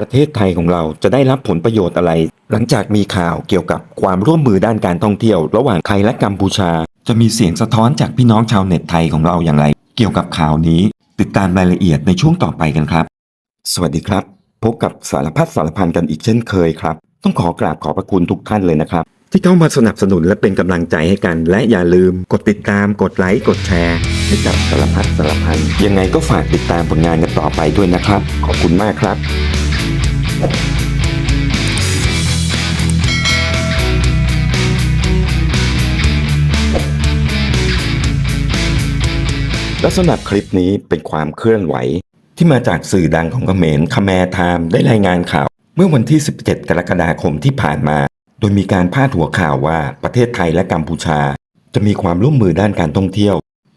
ประเทศไทยของเราจะได้รับผลประโยชน์อะไร หลังจากมีข่าวเกี่ยวกับความร่วมมือด้านการท่องเที่ยว ระหว่างไทยและกัมพูชา จะมีเสียงสะท้อนจากพี่น้องชาวเน็ตไทยของเราอย่างไร เกี่ยวกับข่าวนี้ ติดตามรายละเอียดในช่วงต่อไปกันครับ สวัสดีครับ พบกับสารพัดสารพันกันอีกเช่นเคยครับ ต้องขอกราบขอบพระคุณทุกท่านเลยนะครับ ที่เข้ามาสนับสนุนและเป็นกำลังใจให้กัน และอย่าลืมกดติดตามกดไลค์กดแชร์ให้กับสารพัดสารพันยังไงก็ฝากติดตามผลงานกันต่อไปด้วยนะครับ ขอบคุณมากครับ ละสำหรับคลิปนี้เป็นความเคลื่อนไหว ที่มาจากสื่อดังของเขมรคแมร์ไทม์ได้รายงานข่าว เมื่อวันที่ 17 กรกฎาคมที่ผ่านมา โดยมีการพาดหัวข่าวว่าประเทศไทยและกัมพูชา จะมีความร่วมมือด้านการท่องเที่ยว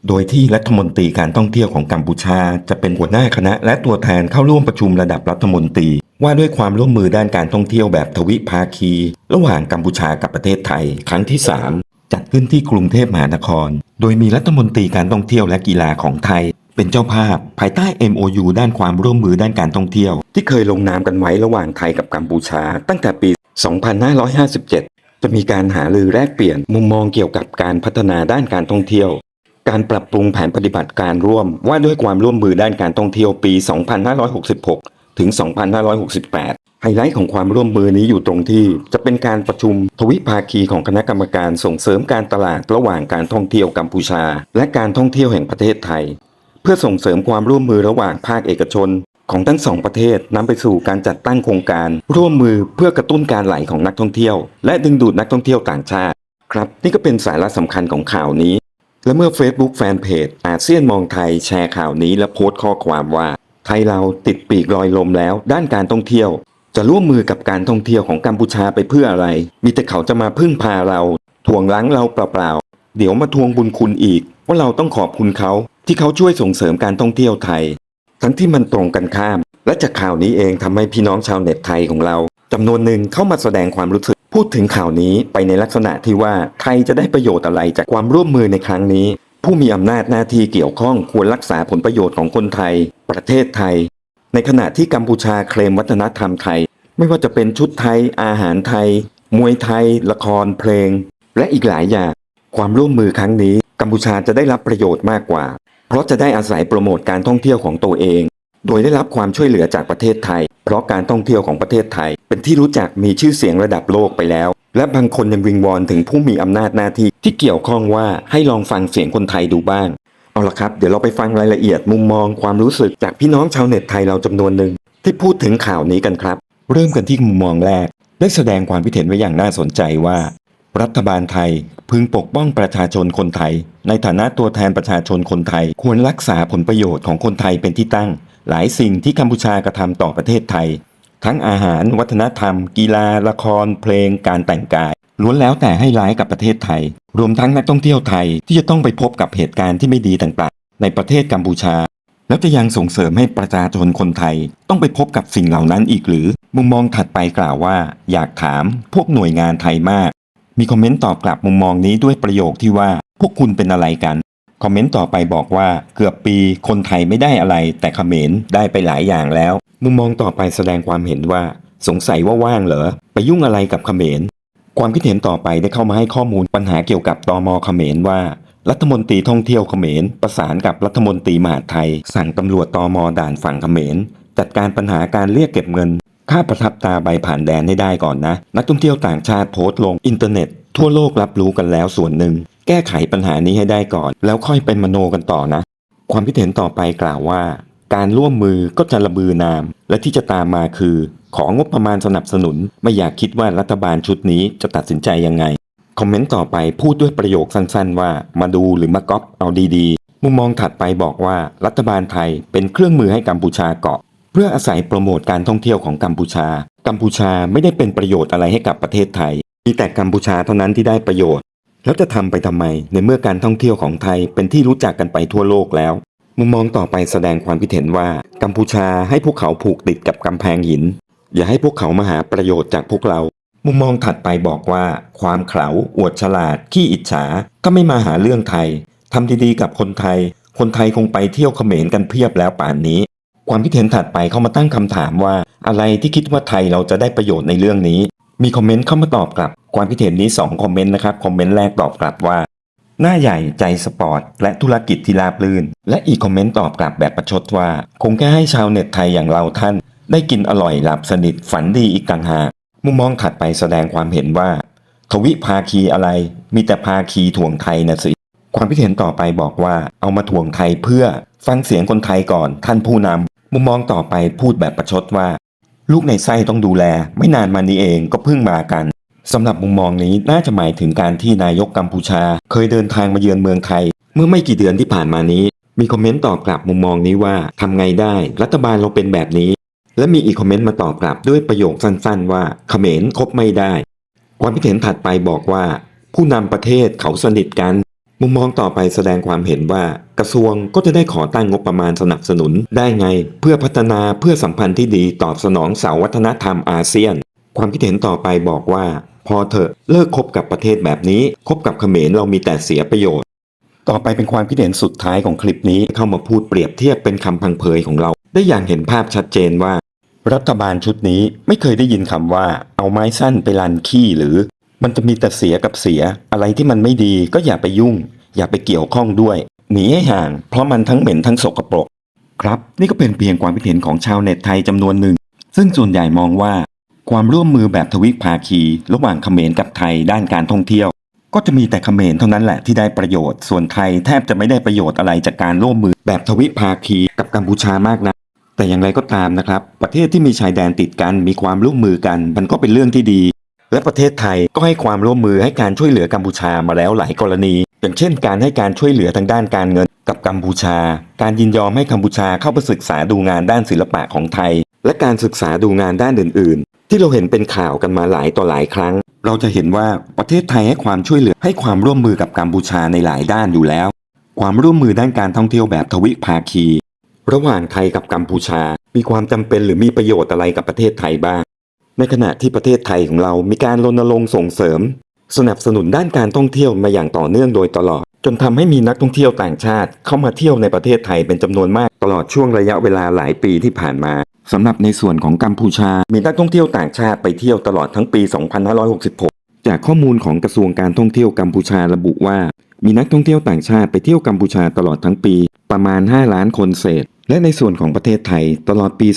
โดยที่รัฐมนตรีการท่องเที่ยวของกัมพูชา จะเป็นหัวหน้าคณะและตัวแทนเข้าร่วมประชุมระดับรัฐมนตรี ว่าด้วยความร่วมมือด้านการท่องเที่ยวแบบทวิภาคี ระหว่างกัมพูชากับประเทศไทย ครั้งที่ 3 จัดขึ้นที่กรุงเทพมหานคร โดยมีรัฐมนตรีการท่องเที่ยวและกีฬาของไทย เป็นเจ้าภาพ ภายใต้ MOU ด้านความร่วมมือด้านการท่องเที่ยว ที่เคยลงนามกันไว้ระหว่างไทยกับกัมพูชา ตั้งแต่ปี 2557 จะมีการหารือแลกเปลี่ยนมุมมองเกี่ยวกับการพัฒนาด้านการท่องเที่ยวการปรับปรุงแผนปฏิบัติการร่วมว่าด้วยความร่วมมือด้านการท่องเที่ยวปี 2566 ถึง 2568 ไฮไลท์ของความร่วมมือนี้อยู่ตรงที่จะเป็นการประชุมทวิภาคีของคณะกรรมการส่งเสริมการตลาดระหว่างการท่องเที่ยวกัมพูชา และการท่องเที่ยวแห่งประเทศไทย เพื่อส่งเสริมความร่วมมือระหว่างภาคเอกชนของทั้งสองประเทศนำไปสู่การจัดตั้งโครงการ ร่วมมือเพื่อกระตุ้นการไหลของนักท่องเที่ยว และดึงดูดนักท่องเที่ยวต่างชาติ ครับ นี่ก็เป็นสาระสำคัญของข่าวนี้ และเมื่อ Facebook Fanpage อาเซียนมองไทยแชร์ข่าวนี้และโพสต์ข้อความว่า ไทยเราติดปีกลอยลมแล้ว ด้านการท่องเที่ยว จะร่วมมือกับการท่องเที่ยวของกัมพูชาไปเพื่ออะไร มีแต่เขาจะมาพึ่งพาเราทวงล้างเราเปล่าๆเดี๋ยวมาทวงบุญคุณอีก ว่าเราต้องขอบคุณเขาที่เขาช่วยส่งเสริมการท่องเที่ยวไทย ทั้งที่มันตรงกันข้าม และจากข่าวนี้เองทำให้พี่น้องชาวเน็ตไทยของเราจำนวนหนึ่งเข้ามาแสดงความรู้สึกพูดถึงข่าวนี้ไปในลักษณะที่ว่าไทยจะได้ประโยชน์อะไรจากความร่วมมือในครั้งนี้ ผู้มีอำนาจหน้าที่เกี่ยวข้องควรรักษาผลประโยชน์ของคนไทย ประเทศไทย ในขณะที่กัมพูชาเคลมวัฒนธรรมไทย ไม่ว่าจะเป็นชุดไทย อาหารไทย มวยไทย ละคร เพลง และอีกหลายอย่าง ความร่วมมือครั้งนี้กัมพูชาจะได้รับประโยชน์มากกว่า เพราะจะได้อาศัยโปรโมทการท่องเที่ยวของตัวเอง โดยได้รับความช่วยเหลือจากประเทศไทย เพราะการท่องเที่ยวของประเทศไทย เป็นที่รู้จักมีชื่อเสียงระดับโลกไปแล้ว และบางคนยังวิงวอนถึงผู้มีอำนาจหน้าที่ที่เกี่ยวข้องว่าให้ลองฟังเสียงคนไทยดูบ้าง เอาละครับ เดี๋ยวเราไปฟังรายละเอียดมุมมองความรู้สึกจากพี่น้องชาวเน็ตไทยเราจำนวนหนึ่งที่พูดถึงข่าวนี้กันครับ เริ่มกันที่มุมมองแรก ได้แสดงความคิดเห็นไว้อย่างน่าสนใจว่า รัฐบาลไทยพึงปกป้องประชาชนคนไทย ในฐานะตัวแทนประชาชนคนไทย ควรรักษาผลประโยชน์ของคนไทยเป็นที่ตั้ง หลายสิ่งที่กัมพูชากระทำต่อประเทศไทย ทั้งอาหาร วัฒนธรรม กีฬา ละคร เพลง การแต่งกาย ล้วนแล้วแต่ให้ร้ายกับประเทศไทย รวมทั้งนักท่องเที่ยวไทยที่จะต้องไปพบกับเหตุการณ์ที่ไม่ดีต่างๆ ในประเทศกัมพูชา แล้วจะยังส่งเสริมให้ประชาชนคนไทย ต้องไปพบกับสิ่งเหล่านั้นอีกหรือ มุมมองถัดไปกล่าวว่า อยากถามพวกหน่วยงานไทยมาก มีคอมเมนต์ตอบกลับมุมมองนี้ด้วยประโยคที่ว่า พวกคุณเป็นอะไรกันคอมเมนต์ต่อไปบอกว่าเกือบปีคนไทยไม่ได้อะไร แต่เขมรได้ไปหลายอย่างแล้ว มุมมองต่อไปแสดงความเห็นว่า สงสัยว่าว่างเหรอ ไปยุ่งอะไรกับเขมร ความคิดเห็นต่อไปได้เข้ามาให้ข้อมูลปัญหาเกี่ยวกับตมเขมรว่า รัฐมนตรีท่องเที่ยวเขมร ประสานกับรัฐมนตรีมหาดไทย สั่งตำรวจตมด่านฝั่งเขมร จัดการปัญหาการเรียกเก็บเงิน ค่าประทับตาใบผ่านแดนให้ได้ก่อนนะ นักท่องเที่ยวต่างชาติโพสต์ลงอินเทอร์เน็ต ทั่วโลกรับรู้กันแล้วส่วนหนึ่ง แก้ไขปัญหานี้ให้ได้ก่อน แล้วค่อยเป็นมโนกันต่อนะ ความคิดเห็นต่อไปกล่าวว่า การร่วมมือก็จะระบือนาม และที่จะตามมาคือ ของงบประมาณสนับสนุน ไม่อยากคิดว่ารัฐบาลชุดนี้จะตัดสินใจยังไง คอมเมนต์ต่อไปพูดด้วยประโยคสั้นๆ ว่า มาดูหรือมาก๊อปเอาดีๆ มุมมองถัดไปบอกว่ารัฐบาลไทยเป็นเครื่องมือให้กัมพูชาเกาะ เพื่ออาศัยโปรโมทการท่องเที่ยวของกัมพูชา กัมพูชาไม่ได้เป็นประโยชน์อะไรให้กับประเทศไทย มีแต่กัมพูชาเท่านั้นที่ได้ประโยชน์แล้วจะทำไปทำไมในเมื่อการท่องเที่ยวของไทยเป็นที่รู้จักกันไปทั่วโลกแล้ว มุมมองต่อไปแสดงความคิดเห็นว่า กัมพูชาให้พวกเขาผูกติดกับกำแพงหิน อย่าให้พวกเขามาหาประโยชน์จากพวกเรา มุมมองถัดไปบอกว่า ความเขลาอวดฉลาด ขี้อิจฉา ก็ไม่มาหาเรื่องไทยทำดีๆกับคนไทย คนไทยคงไปเที่ยวเขมรกันเพียบแล้วป่านนี้ ความคิดเห็นถัดไปเข้ามาตั้งคำถามว่า อะไรที่คิดว่าไทยเราจะได้ประโยชน์ในเรื่องนี้ มีคอมเมนต์เข้ามาตอบกลับ ความคิดเห็นนี้2คอมเมนต์นะครับคอมเมนต์แรกตอบกลับว่า หน้าใหญ่ใจสปอร์ต และธุรกิจที่ราบรื่น และอีกคอมเมนต์ตอบกลับแบบประชดว่า คงแค่ให้ชาวเน็ตไทยอย่างเราท่าน ได้กินอร่อยหลับสนิทฝันดีอีกต่างหากมุมมองถัดไปแสดงความเห็นว่า ทวิภาคีอะไร มีแต่ภาคีถ่วงไทยนะสิ ความคิดเห็นต่อไปบอกว่า เอามาถ่วงไทยเพื่อฟังเสียงคนไทยก่อนท่านผู้นำมุมมองต่อไปพูดแบบประชดว่า ลูกในไส้ต้องดูแล ไม่นานมานี้เองก็เพิ่งมากัน สำหรับมุมมองนี้น่าจะหมายถึงการที่นายกกัมพูชา เคยเดินทางมาเยือนเมืองไทย เมื่อไม่กี่เดือนที่ผ่านมานี้ มีคอมเมนต์ตอบกลับมุมมองนี้ว่าทำไงได้รัฐบาลเราเป็นแบบนี้ และมีอีกคอมเมนต์มาตอบกลับด้วยประโยคสั้นๆ ว่าเขมรคบไม่ได้ ความคิดเห็นถัดไปบอกว่า ผู้นำประเทศเขาสนิทกัน มุมมองต่อไปแสดงความเห็นว่า กระทรวงก็จะได้ขอตั้งงบประมาณสนับสนุนได้ไง เพื่อพัฒนาเพื่อสัมพันธ์ที่ดีตอบสนองเสาวัฒนธรรมอาเซียน ความคิดเห็นต่อไปบอกว่า พอเถอะเลิกคบกับประเทศแบบนี้คบกับเขมรเรามีแต่เสียประโยชน์ ต่อไปเป็นความคิดเห็นสุดท้ายของคลิปนี้เข้ามาพูดเปรียบเทียบเป็นคำพังเพยของเรา ได้อย่างเห็นภาพชัดเจนว่า รัฐบาลชุดนี้ไม่เคยได้ยินคำว่า เอาไม้สั้นไปลันขี้หรือ มันจะมีแต่เสียกับเสีย อะไรที่มันไม่ดีก็อย่าไปยุ่ง อย่าไปเกี่ยวข้องด้วยหนีให้ห่าง เพราะมันทั้งเหม็นทั้งสกปรก ครับ นี่ก็เป็นเพียงความคิดเห็นของชาวเน็ตไทยจำนวนหนึ่ง ซึ่งส่วนใหญ่มองว่า ความร่วมมือแบบทวิภาคี ระหว่างเขมรกับไทยด้านการท่องเที่ยว ก็จะมีแต่เขมรเท่านั้นแหละที่ได้ประโยชน์ ส่วนไทยแทบจะไม่ได้ประโยชน์อะไรจากการร่วมมือแบบทวิภาคีกับกัมพูชามากนะแต่อย่างไรก็ตามนะครับ ประเทศที่มีชายแดนติดกันมีความร่วมมือกัน มันก็เป็นเรื่องที่ดี และประเทศไทยก็ให้ความร่วมมือให้การช่วยเหลือกัมพูชามาแล้วหลายกรณี อย่างเช่น การให้การช่วยเหลือทางด้านการเงินกับกัมพูชา การยินยอมให้กัมพูชาเข้าไปศึกษาดูงานด้านศิลปะของไทย และการศึกษาดูงานด้านอื่น ๆ ที่เราเห็นเป็นข่าวกันมาหลายต่อหลายครั้ง เราจะเห็นว่าประเทศไทยให้ความช่วยเหลือให้ความร่วมมือกับกัมพูชาในหลายด้านอยู่แล้ว ความร่วมมือด้านการท่องเที่ยวแบบทวิภาคี ระหว่างไทยกับกัมพูชา มีความจำเป็นหรือมีประโยชน์อะไรกับประเทศไทยบ้าง ในขณะที่ประเทศไทยของเรามีการรณรงค์ส่งเสริม สนับสนุนด้านการท่องเที่ยวมาอย่างต่อเนื่องโดยตลอด จนทำให้มีนักท่องเที่ยวต่างชาติ เข้ามาเที่ยวในประเทศไทยเป็นจำนวนมากตลอดช่วงระยะเวลาหลายปีที่ผ่านมา สำหรับในส่วนของกัมพูชา มีนักท่องเที่ยวต่างชาติไปเที่ยวตลอดทั้งปี 2566 จากข้อมูลของกระทรวงการท่องเที่ยวกัมพูชาระบุว่า มีนักท่องเที่ยวต่างชาติไปเที่ยวกัมพูชาตลอดทั้งปีประมาณ 5 ล้านคนเศษ และในส่วนของประเทศไทย ตลอดปี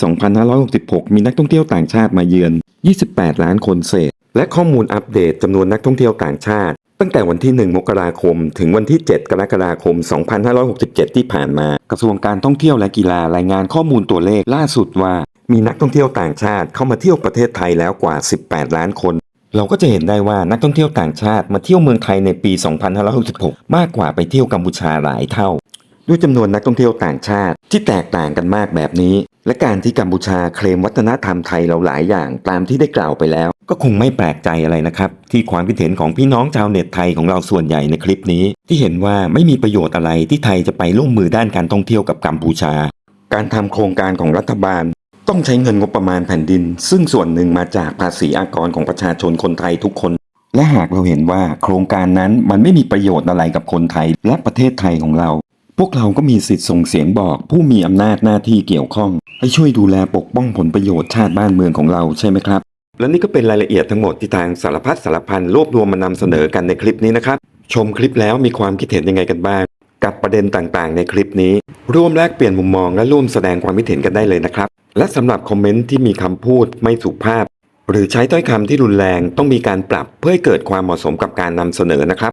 2566 มีนักท่องเที่ยวต่างชาติมาเยือน 28 ล้านคนเศษ และข้อมูลอัปเดตจำนวนนักท่องเที่ยวต่างชาติ ตั้งแต่วันที่ 1 มกราคม ถึงวันที่ 7 กรกฎาคม 2567 ที่ผ่านมา กระทรวงการท่องเที่ยวและกีฬารายงานข้อมูลตัวเลขล่าสุดว่า มีนักท่องเที่ยวต่างชาติเข้ามาเที่ยวประเทศไทยแล้วกว่า 18 ล้านคน เราก็จะเห็นได้ว่านักท่องเที่ยวต่างชาติมาเที่ยวเมืองไทยในปี 2566 มากกว่าไปเที่ยวกัมพูชาหลายเท่า ด้วยจำนวนนักท่องเที่ยวต่างชาติที่แตกต่างกันมากแบบนี้ และการที่กัมพูชาเคลมวัฒนธรรมไทยเราหลายอย่างตามที่ได้กล่าวไปแล้ว ก็คงไม่แปลกใจอะไรนะครับ ที่ความคิดเห็นของพี่น้องชาวเน็ตไทยของเราส่วนใหญ่ในคลิปนี้ ที่เห็นว่าไม่มีประโยชน์อะไรที่ไทยจะไปร่วมมือด้านการท่องเที่ยวกับกัมพูชา การทำโครงการของรัฐบาล ต้องใช้เงินงบประมาณแผ่นดิน ซึ่งส่วนหนึ่งมาจากภาษีอากรของประชาชนคนไทยทุกคน และหากเราเห็นว่าโครงการนั้นมันไม่มีประโยชน์อะไรกับคนไทยและประเทศไทยของเรา พวกเราก็มีสิทธิ์ส่งเสียงบอก ผู้มีอำนาจหน้าที่เกี่ยวข้อง ให้ช่วยดูแลปกป้องผลประโยชน์ชาติบ้านเมืองของเราใช่ไหมครับ และนี่ก็เป็นรายละเอียดทั้งหมดที่ทางสารพัดสารพันรวบรวมมานำเสนอกันในคลิปนี้นะครับ ชมคลิปแล้วมีความคิดเห็นยังไงกันบ้าง กับประเด็นต่างๆ ในคลิปนี้ ร่วมแลกเปลี่ยนมุมมองและร่วมแสดงความคิดเห็นกันได้เลยนะครับ และสำหรับคอมเมนต์ที่มีคำพูดไม่สุภาพ หรือใช้ถ้อยคำที่รุนแรงต้องมีการปรับเพื่อให้เกิดความเหมาะสมกับการนำเสนอนะครับ